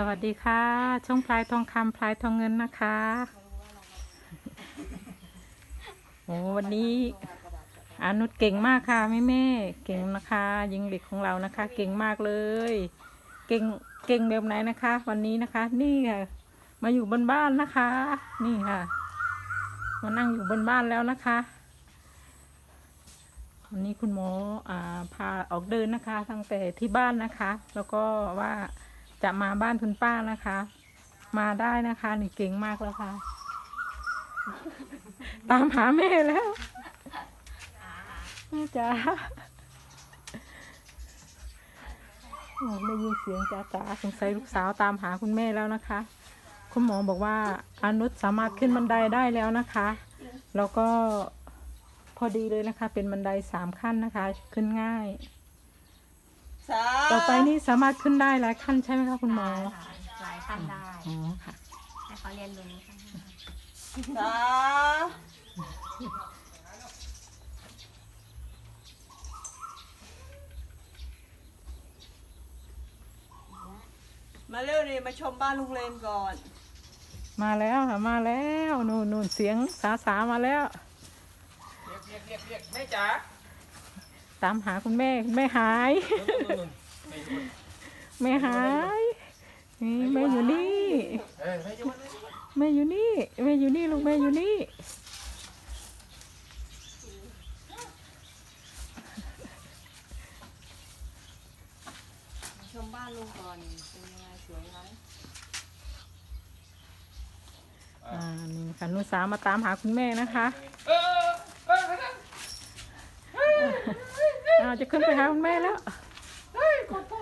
สวัสดีค่ะ ช่องพลายทองคำพลายทองเงินนะคะ โอ้วันนี้อานุชเก่งมากค่ะแม่แม่เก่งนะคะ ยิงเด็กของเรานะคะ เก่งมากเลย เก่งเก่งแบบไหนนะคะ วันนี้นะคะ นี่ค่ะ มาอยู่บนบ้านนะคะ นี่ค่ะ มานั่งอยู่บนบ้านแล้วนะคะวันนี้คุณหมออพาออกเดินนะคะ ตั้งแต่ที่บ้านนะคะ แล้วก็ว่า จะมาบ้านคุณป้านะคะ มาได้นะคะนี่เก่งมากแล้วค่ะ ตามหาแม่แล้วแม่จ๋าได้ยินเสียงจ้าจ๋าสงสัยลูกสาวตามหาคุณแม่แล้วนะคะ คุณหมอบอกว่าอนุชสามารถขึ้นบันไดได้แล้วนะคะ แล้วก็พอดีเลยนะคะ เป็นบันไดสามขั้นนะคะ ขึ้นง่าย สาต่อไปนี่สามารถขึ้นได้หลายขั้นใช่ไหมคะคุณหมอได้ค่ะหลายขั้นได้อ๋อค่ะให้เขาเรียนรู้ค่ะสามาเร็วนี่มาชมบ้านลุงเลนก่อน มาแล้วค่ะมาแล้วนู่นนู่นเสียงสาสามาแล้ว เรียกเรียกเรียกแม่จ๋า ตามหาคุณแม่คุณแม่หายนู่นนู่นไม่อยู่แม่หายนี่แม่อยู่นี่เออไม่อยู่มันแม่อยู่นี่แม่อยู่นี่ลูกแม่อยู่นี่มาชมบ้านลุงก่อนเป็นยังไงสวยไหมอ่านี่ค่ะนุสามาตามหาคุณแม่นะคะ เออเออเออ อ้าวจะขึ้นไปหาคุณแม่แล้ว เฮ้ยกดพ่อ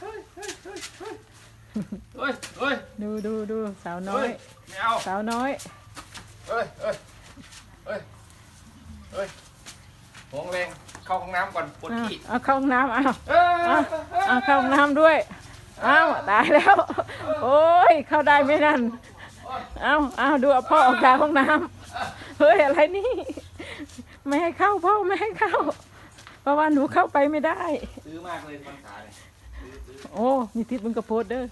เฮ้ยเฮ้ยเฮ้ยเฮ้ยเฮ้ยเฮ้ยดูดูดูสาวน้อเฮ้ยยไม่เอาสาวน้อย เฮ้ยเฮ้ยเฮ้ยเฮ้ยหวงแรงเข้าห้องน้ำก่อนปวดอะขี้เอาเข้าห้องน้ำเอาเออเอาเอาเข้าห้องน้ำด้วย เอาตายแล้ว โอ้ยเข้าได้ไหมนั่น เอาเอาดูเอาพ่อออกจากห้องน้ำเฮ้ยอะไรนี่ ไม่ให้เข้าพ่อไม่ให้เข้า เพราะว่าหนูเข้าไปไม่ได้ ซื้อมากเลยปัญหาเนี่ยซื้อซื้อโอ้มีทิศมึงกระโพดเด้อ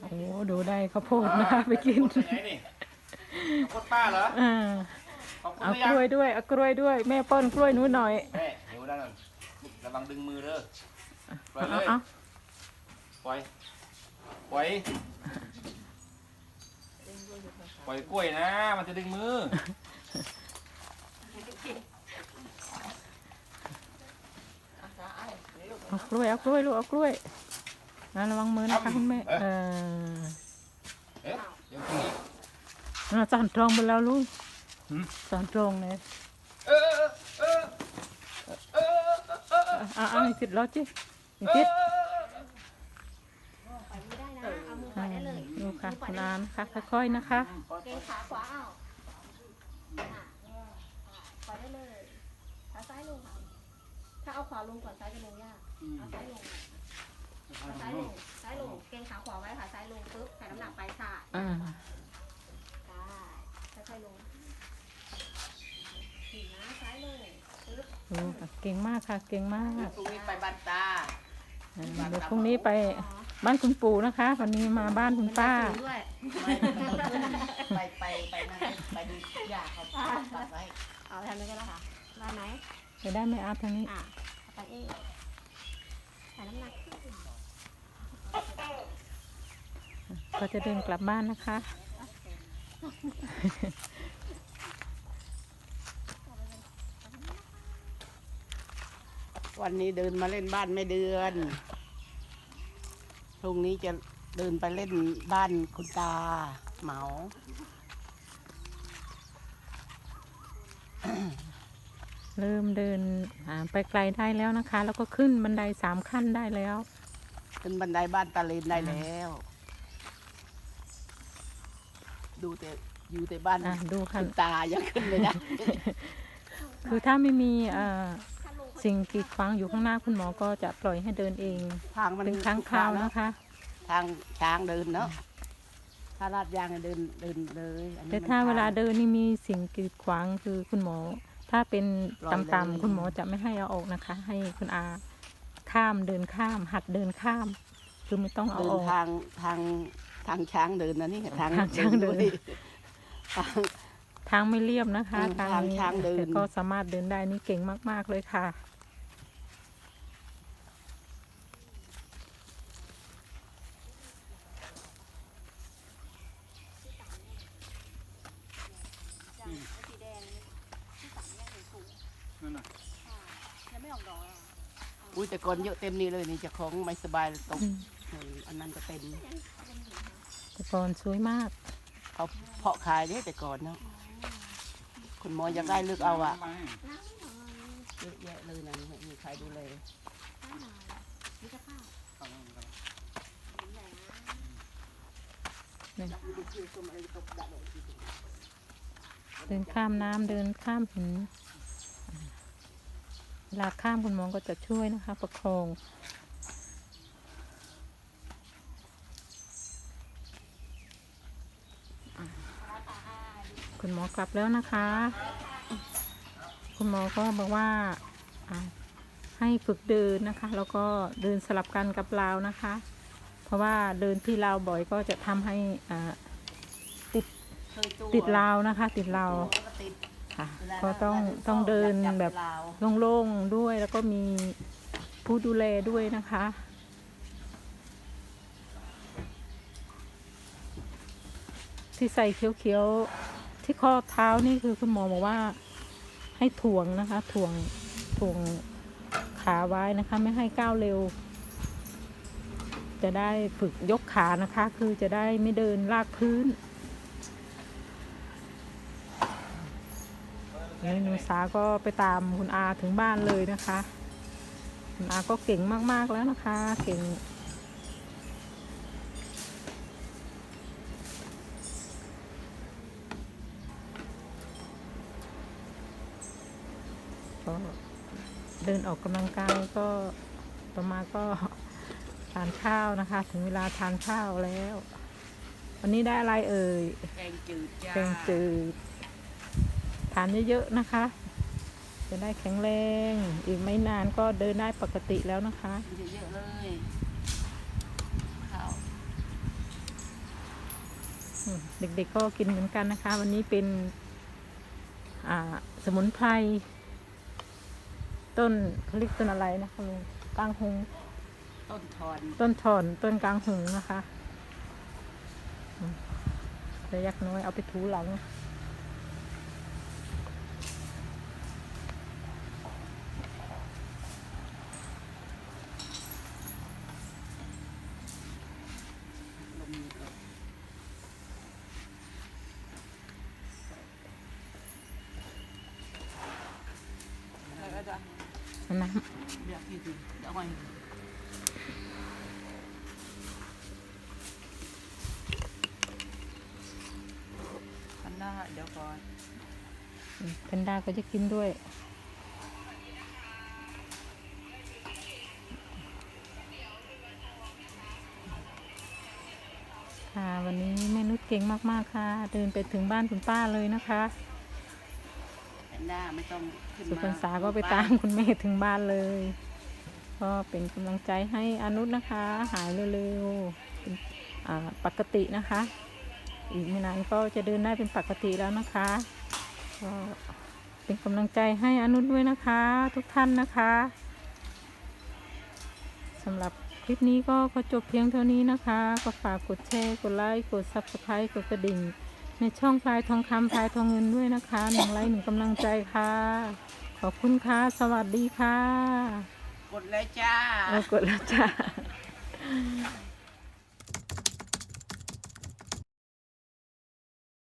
โอ้ดูได้ข้าวโพดนะคะไปกินไปไหนนี่ขอบคุณป้าเหรออ่าขอบคุณเอาหรือกยังล้วยด้วยเอากล้วยด้วย แม่ป้อนกล้วยหนูหน่อยแม่หิวแล้วนั่นระวังดึงมือเด้อปล่อยเลเอายเอาปล่อยปล่อยปล่อยกล้วยนะ มันจะดึงมือ เอากล้วยเอากล้วยลูกเอากล้วยนะระวังมือนะคะคุณแม่เออเอ๊ะเดี๋ยวทีนี้เราสั่นตรงไปแล้วลูกหืมสั่นตรงเลยเออเออเออเออเออเอาเอาอีกทิศรอจิอีกทิศปล่อยไม่ได้นะเอามือปล่อ่าอยได้เลยดูค่ะมือปล่อยนานได้เลยนะคะค่อยๆนะคะ เกรงขาขวาเอาอะอะปล่อยได้เลยขาซ้ายลงค่ะ ถ้าเอาขวาลงก่อนซ้ายจะลงยากเอาซ้ายลงเอาซ้ายลงซ้ายลงเกรงขาขวาไว้ค่ะซ้ายลงปุ๊บใส่น้ำหนักไปค่ะอ่า ได้ค่อยๆลงถีบนะซ้ายลงปึ๊บดูค่ะเก่งมากค่ะ เก่งมากพรุ่งนี้ไปบ้านตาอ่าเดี๋ยวพรุ่งนี้ไปบ้านคุณปู่นะคะ วันนี้มาบ้านคุณป้า สูงด้วยไปไปไปนั่นไปดูยาเขาตัดไว้เอาทำนี้ก็ได้ค่ะได้ไหม จะได้ไม่อาบทางนี้อะเอาไปเองใส่น้ำหนักขึ้นก็จะเดินกลับบ้านนะคะ วันนี้เดินมาเล่นบ้านไม่เดือนพรุ่งนี้จะเดินไปเล่นบ้านคุณตาเหมา เริ่มเดินอ่าไปไกลได้แล้วนะคะ แล้วก็ขึ้นบันไดสามขั้นได้แล้ว ขึ้นบันไดบ้านตาเลนได้แล้ว ดูแต่อยู่แต่บ้านอะดูค่ะคุณตายังขึ้นไม่ได้คือถ้าไม่มีเอ่อสิ่งกีดขวางอยู่ข้างหน้าคุณหมอก็จะปล่อยให้เดินเองทางมันเป็นครั้งคราวเนอะนะคะ ทางช้างเดินเนาะถ้าลาดยางเนี่ยเดินเดินเลยอันนี้แต่มันถ้าเวลาทงเดินนี่มีสิ่งกีดขวางคือคุณหมอ ถ้าเป็นปล่อยเลยต่ำๆคุณหมอจะไม่ให้เอาออกนะคะ ให้คุณอาข้ามเดินข้าม หัดเดินข้าม คือไม่ต้องเอาเดิอนอก ทางทางทางช้างเดินนะนี่ทางทางช้างเดินด้วยทาง ทางไม่เรียบนะคะอืมทางนี้ช้างเดิน แต่ก็สามารถเดินได้นี่เก่งมาก ๆเลยค่ะ สีแดงที่สามแยกหนึ่งถุง นั่นน่ะ ยังไม่ออกดอกอะ อุ้ยแต่ก่อนเยอะเต็มนี่เลยนี่เจะของไม่สบายตกอืมเอออันนั้นก็เต็มแต่ก่อนสวยมาก เขาเพาะขายเนี่ยแต่ก่อนเนาะคุณหมออยากได้เลือกเอาอะเยอะแยะเลยนะไม่มีใครดูแลนี่จะข้าวเดินข้ามน้ำเดินข้ามหิน เวลาข้ามคุณหมอก็จะช่วยนะคะ ประคองคุณหมอกลับแล้วนะคะ คุณหมอก็บอกว่าให้ฝึกเดินนะคะ แล้วก็เดินสลับกันกับเราวนะคะ เพราะว่าเดินที่เราวบ่อยก็จะทำให้ตัวติดราวนะคะ ติดราวติด ค่ะเวลาก็ต้องราต้องเดินจัแบบราวโล่งๆด้วยแล้วก็มีผู้ดูแลด้วยนะคะ ที่ใส่เขียวๆ ที่ข้อเท้านี่คือคุณหมอบอกว่าให้ถ่วงนะคะ ถ่วงถ่วงขาไว้นะคะ ไม่ให้ก้าวเร็ว จะได้ฝึกยกขานะคะ คือจะได้ไม่เดินลากพื้น นี่หนูสาก็ไปตามคุณอาถึงบ้านเลยนะคะ คุณอาก็เก่งมากๆแล้วนะคะ เก่งก็เดินออกกำลังกายก็ต่อมาก็ทานข้าวนะคะ ถึงเวลาทานข้าวแล้ว วันนี้ได้อะไรเอ่ยแกงจืดจ้าแกงจืด ทานเยอะๆนะคะ จะได้แข็งแรง อีกไม่นานก็เดินได้ปกติแล้วนะคะเยอะๆเลยข้าวอืมเด็กๆก็กินเหมือนกันนะคะ วันนี้เป็นอ่าสมุนไพรต้นเขาเรียกต้นอะไรนะคะลุงกลางหงต้นทอน ต้นถอนต้นกลางหงนะคะอืมระยักน้อยเอาไปถูหลัง ลม น้เดี๋ยวพี่ดูเดี๋ยวก่อนอันหน้าเดี๋ยวก่อนำเพนด้าก็จะกินด้วยค่ะวันนี้แม่นุชเก่งมาก ๆ ค่ะ เดินไปถึงบ้านคุณป้าเลยนะคะาไม่ต้องขึ้นสุพรรษาก็ไปตามคุณแม่ถึงบ้านเลย ก็เป็นกำลังใจให้อนุชนะคะ หายเร็วๆเป็นปกตินะคะ อีกไม่นานก็จะเดินได้เป็นปกติแล้วนะคะก็เป็นกำลังใจให้อนุด้วยนะคะ ทุกท่านนะคะสำหรับคลิปนี้ก็ขอจบเพียงเท่านี้นะคะ ก็ฝากกดแชร์ กดไลค์ กด subscribe กดกระดิ่ง ในช่องพลายทองคำพลายทองเงินด้วยนะคะหนึ่งไลค์หนึ่งกำลังใจค่ะ ขอบคุณค่ะ สวัสดีค่ะ กดเลยจ้า เออกดแล้วจ้า